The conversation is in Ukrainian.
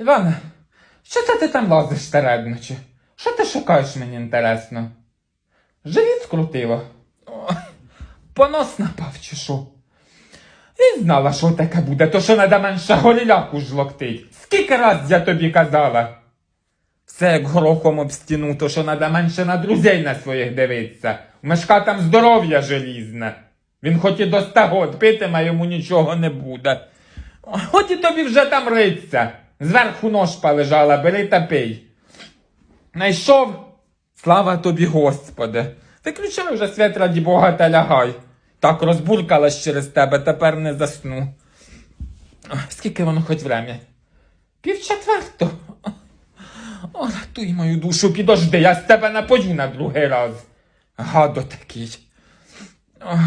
Іване, що це ти там лазиш серед ночі? Що ти шукаєш мені інтересно? Живіт скрутило. Понос напав що? І знала, що таке буде, то що надо менше голіляку жлоктить. Скільки раз я тобі казала? Все як горохом об стіну, то що надо менше на друзей на своїх дивитися. У мешка там здоров'я желізне. Він хоч і до ста год питиме, йому нічого не буде. От і тобі вже там риться. Зверху ножпа лежала, бери та пий. Найшов. Слава тобі, Господи. Виключай вже свят раді Бога та лягай. Так розбуркалась через тебе, тепер не засну. Скільки воно хоч врем'я? Пів четверто. О, рятуй мою душу, підожди, я з тебе напою на другий раз. Гадо такий. Ой.